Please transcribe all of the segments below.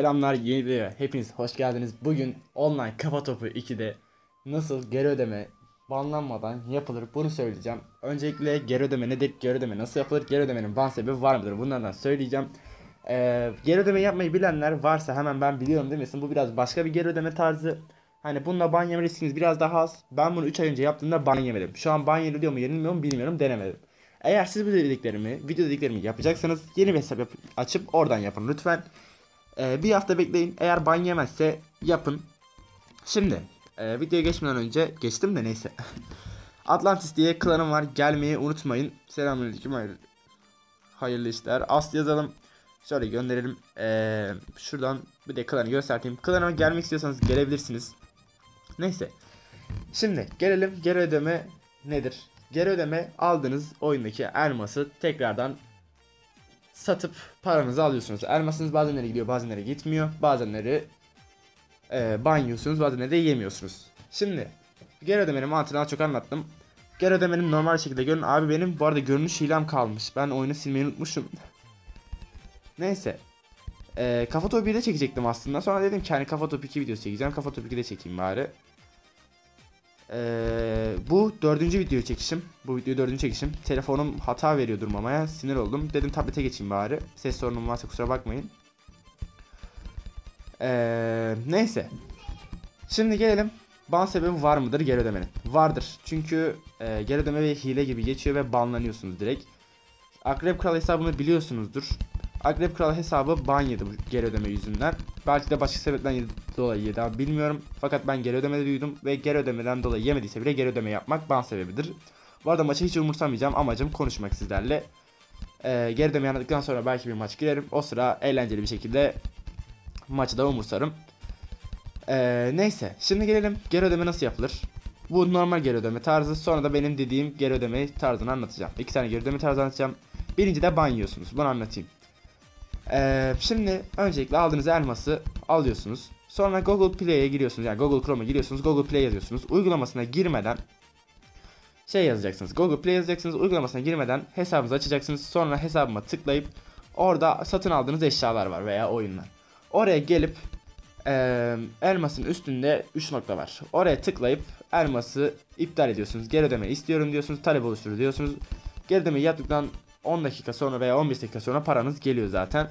Selamlar yeni videoya hepiniz hoş geldiniz. Bugün online kafa topu 2'de nasıl geri ödeme banlanmadan yapılır bunu söyleyeceğim. Öncelikle geri ödeme nedir? Geri ödeme nasıl yapılır? Geri ödemenin ban sebebi var mıdır? Bunlardan söyleyeceğim. Ee, geri ödeme yapmayı bilenler varsa hemen ben biliyorum demesin. Bu biraz başka bir geri ödeme tarzı. Hani bununla ban yeme riskiniz biraz daha az. Ben bunu 3 ay önce yaptığımda ban yemedim. Şu an ban yeniliyor mu yenilmiyor mu bilmiyorum denemedim. Eğer siz bu dediklerimi, video dediklerimi yapacaksanız yeni bir hesap yap- açıp oradan yapın lütfen. Ee, bir hafta bekleyin. Eğer ban yemezse yapın. Şimdi e, videoya geçmeden önce geçtim de neyse. Atlantis diye klanım var. Gelmeyi unutmayın. Selamünaleyküm. Hayırlı, hayırlı işler. Aslı yazalım. Şöyle gönderelim. Ee, şuradan bir de klanı göstereyim. Klana gelmek istiyorsanız gelebilirsiniz. Neyse. Şimdi gelelim geri ödeme nedir? Geri ödeme aldığınız oyundaki elması tekrardan satıp paranızı alıyorsunuz. Elmasınız bazenleri gidiyor bazenleri gitmiyor. Bazenleri e, banyosunuz bazenleri de yemiyorsunuz. Şimdi geri ödemenin mantığını az çok anlattım. Geri ödemenin normal şekilde görün. Abi benim bu arada görünüş hilem kalmış. Ben oyunu silmeyi unutmuşum. Neyse. E, Kafa Topu 1'de çekecektim aslında. Sonra dedim ki hani Kafa Topu 2 videosu çekeceğim. Kafa Topu 2'de çekeyim bari. Ee, bu dördüncü video çekişim. Bu video dördüncü çekişim. Telefonum hata veriyor durmamaya. Sinir oldum. Dedim tablete geçeyim bari. Ses sorunum varsa kusura bakmayın. Ee, neyse. Şimdi gelelim. Ban sebebi var mıdır geri ödemenin? Vardır. Çünkü e, geri ödeme ve hile gibi geçiyor ve banlanıyorsunuz direkt. Akrep Kral hesabını biliyorsunuzdur. Akrep Kral hesabı ban yedi bu geri ödeme yüzünden. Belki de başka sebepten yedi- dolayı yedi abi bilmiyorum. Fakat ben geri ödeme duydum ve geri ödemeden dolayı yemediyse bile geri ödeme yapmak ban sebebidir. Bu arada maçı hiç umursamayacağım. Amacım konuşmak sizlerle. Ee, geri ödeme yandıktan sonra belki bir maç girerim. O sıra eğlenceli bir şekilde maçı da umursarım. Ee, neyse şimdi gelelim geri ödeme nasıl yapılır? Bu normal geri ödeme tarzı. Sonra da benim dediğim geri ödeme tarzını anlatacağım. İki tane geri ödeme tarzı anlatacağım. Birinci de ban yiyorsunuz. Bunu anlatayım. Ee, şimdi öncelikle aldığınız elması alıyorsunuz. Sonra Google Play'e giriyorsunuz. Yani Google Chrome'a giriyorsunuz. Google Play yazıyorsunuz. Uygulamasına girmeden şey yazacaksınız. Google Play yazacaksınız. Uygulamasına girmeden hesabınızı açacaksınız. Sonra hesabıma tıklayıp orada satın aldığınız eşyalar var veya oyunlar. Oraya gelip eee, elmasın üstünde 3 nokta var. Oraya tıklayıp elması iptal ediyorsunuz. Geri ödeme istiyorum diyorsunuz. Talep oluştur diyorsunuz. Geri ödemeyi yaptıktan 10 dakika sonra veya 15 dakika sonra paranız geliyor zaten.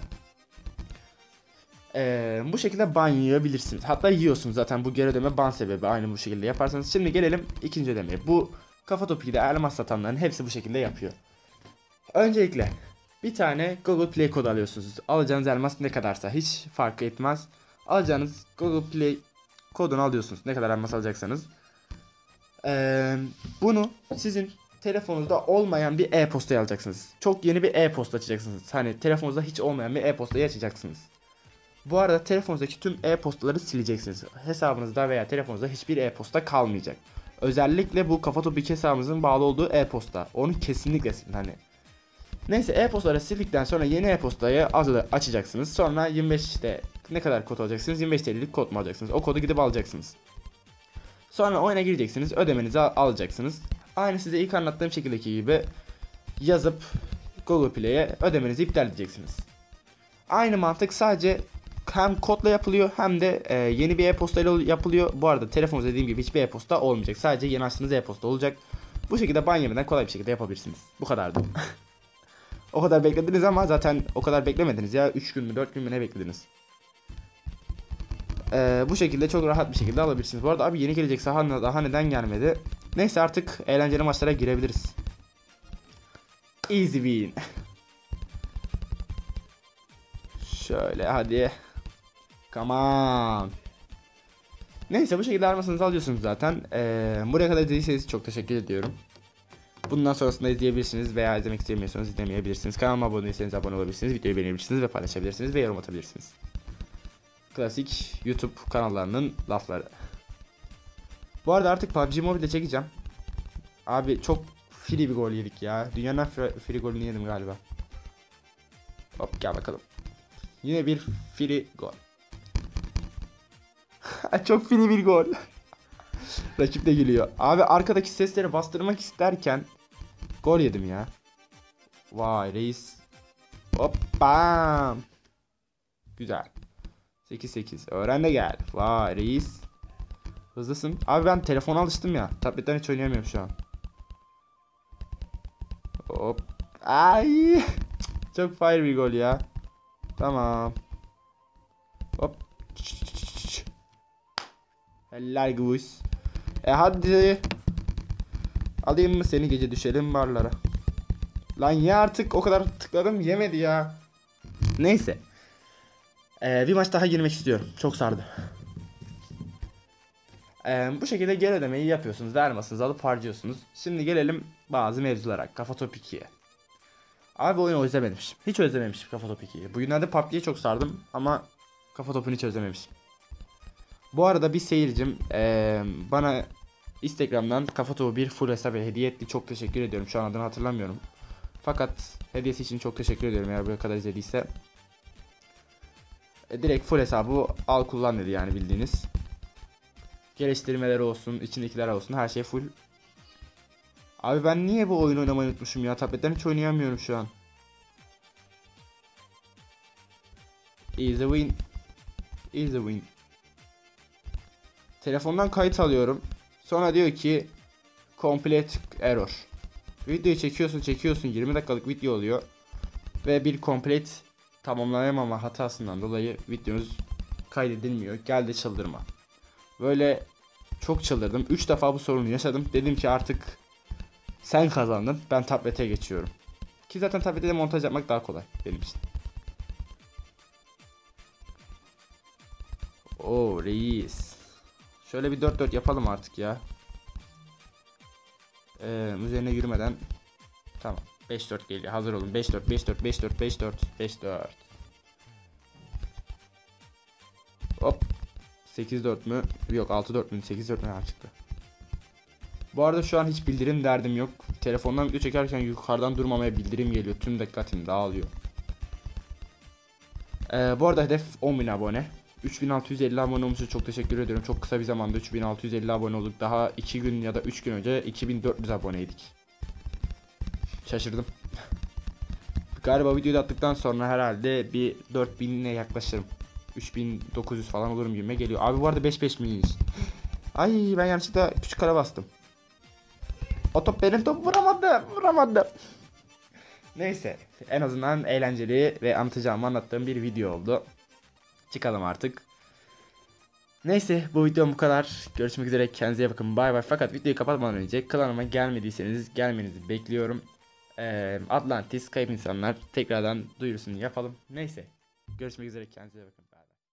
Ee, bu şekilde ban yiyebilirsiniz. Hatta yiyorsunuz zaten bu geri ödeme ban sebebi aynı bu şekilde yaparsanız. Şimdi gelelim ikinci ödemeye. Bu kafa topu 2'de elmas satanların hepsi bu şekilde yapıyor. Öncelikle bir tane Google Play kodu alıyorsunuz. Alacağınız elmas ne kadarsa hiç fark etmez. Alacağınız Google Play kodunu alıyorsunuz. Ne kadar elmas alacaksanız. Ee, bunu sizin telefonunuzda olmayan bir e-postayı alacaksınız. Çok yeni bir e-posta açacaksınız. Hani telefonunuzda hiç olmayan bir e-postayı açacaksınız. Bu arada telefonunuzdaki tüm e-postaları sileceksiniz. Hesabınızda veya telefonunuzda hiçbir e-posta kalmayacak. Özellikle bu kafa topu iki hesabımızın bağlı olduğu e-posta. Onu kesinlikle silin hani. Neyse e-postaları sildikten sonra yeni e-postayı açacaksınız. Sonra 25 işte ne kadar kod alacaksınız? 25 TL'lik kod mu alacaksınız? O kodu gidip alacaksınız. Sonra oyuna gireceksiniz. Ödemenizi al- alacaksınız. Aynı size ilk anlattığım şekildeki gibi yazıp Google Play'e ödemenizi iptal edeceksiniz. Aynı mantık sadece hem kodla yapılıyor hem de e, yeni bir e-posta ile yapılıyor. Bu arada telefonunuzda dediğim gibi hiçbir e-posta olmayacak. Sadece yeni açtığınız e-posta olacak. Bu şekilde ban kolay bir şekilde yapabilirsiniz. Bu kadardı. o kadar beklediniz ama zaten o kadar beklemediniz ya. 3 gün mü 4 gün mü ne beklediniz? Ee, bu şekilde çok rahat bir şekilde alabilirsiniz. Bu arada abi yeni gelecek saha daha neden gelmedi? Neyse artık eğlenceli maçlara girebiliriz. Easy win. Şöyle hadi. Come on. Neyse bu şekilde armasınızı alıyorsunuz zaten. Ee, buraya kadar izlediyseniz çok teşekkür ediyorum. Bundan sonrasında izleyebilirsiniz veya izlemek istemiyorsanız izlemeyebilirsiniz. Kanalıma abone değilseniz abone olabilirsiniz. Videoyu beğenebilirsiniz ve paylaşabilirsiniz ve yorum atabilirsiniz. Klasik YouTube kanallarının lafları. Bu arada artık PUBG Mobile'de çekeceğim. Abi çok free bir gol yedik ya. Dünyanın free, free golünü yedim galiba. Hop gel bakalım. Yine bir free gol. çok free bir gol. Rakip de gülüyor. Abi arkadaki sesleri bastırmak isterken gol yedim ya. Vay reis. Hop bam. Güzel. 8 8. Öğren de gel. Vay reis. Hızlısın. Abi ben telefona alıştım ya. Tabletten hiç oynayamıyorum şu an. Hop. Ay. Çok fire bir gol ya. Tamam. Hop. Helal guys. E hadi. Alayım mı seni gece düşelim barlara. Lan ya artık o kadar tıkladım yemedi ya. Neyse. Ee, bir maç daha girmek istiyorum. Çok sardı. Ee, bu şekilde geri ödemeyi yapıyorsunuz. Vermasınız alıp harcıyorsunuz. Şimdi gelelim bazı mevzulara. Kafa Top 2'ye. Abi oyunu özlememişim. Hiç özlememişim Kafa Top 2'yi. Bugünlerde PUBG'ye çok sardım ama Kafa Top'unu hiç özlememişim. Bu arada bir seyircim ee, bana Instagram'dan Kafa Topu bir full hesap hediye etti. Çok teşekkür ediyorum. Şu an adını hatırlamıyorum. Fakat hediyesi için çok teşekkür ediyorum eğer buraya kadar izlediyse. E, direkt full hesabı al kullan dedi yani bildiğiniz. Geliştirmeleri olsun, içindekiler olsun her şey full. Abi ben niye bu oyunu oynamayı unutmuşum ya? Tabletten hiç oynayamıyorum şu an. Easy win. Easy win. Telefondan kayıt alıyorum. Sonra diyor ki complete error. Videoyu çekiyorsun çekiyorsun 20 dakikalık video oluyor. Ve bir complete tamamlayamama hatasından dolayı videonuz kaydedilmiyor. Geldi çıldırma. Böyle çok çıldırdım. 3 defa bu sorunu yaşadım. Dedim ki artık sen kazandın. Ben tablete geçiyorum. Ki zaten tablette de montaj yapmak daha kolay benim için. Oo reis. Şöyle bir 4-4 yapalım artık ya. Ee, üzerine yürümeden tamam 5-4 geliyor hazır olun 5-4 5-4 5-4 5-4 5-4 8-4 mü? Yok 6-4 mü? 8-4 mü? Ha, çıktı. Bu arada şu an hiç bildirim derdim yok. Telefondan video çekerken yukarıdan durmamaya bildirim geliyor. Tüm dikkatim dağılıyor. Ee, bu arada hedef 10.000 abone. 3650 abone olmuşuz. Çok teşekkür ediyorum. Çok kısa bir zamanda 3650 abone olduk. Daha 2 gün ya da 3 gün önce 2400 aboneydik. Şaşırdım. Galiba videoyu attıktan sonra herhalde bir 4000'e yaklaşırım. 3900 falan olurum gibime geliyor. Abi bu arada 5-5 miymiş? Ay ben yanlışlıkla küçük kara bastım. O top benim top vuramadım. Vuramadım. Neyse en azından eğlenceli ve anlatacağımı anlattığım bir video oldu. Çıkalım artık. Neyse bu videom bu kadar. Görüşmek üzere kendinize bakın bay bay. Fakat videoyu kapatmadan önce kanalıma gelmediyseniz gelmenizi bekliyorum. Ee, Atlantis kayıp insanlar tekrardan duyurusunu yapalım. Neyse görüşmek üzere kendinize bakın.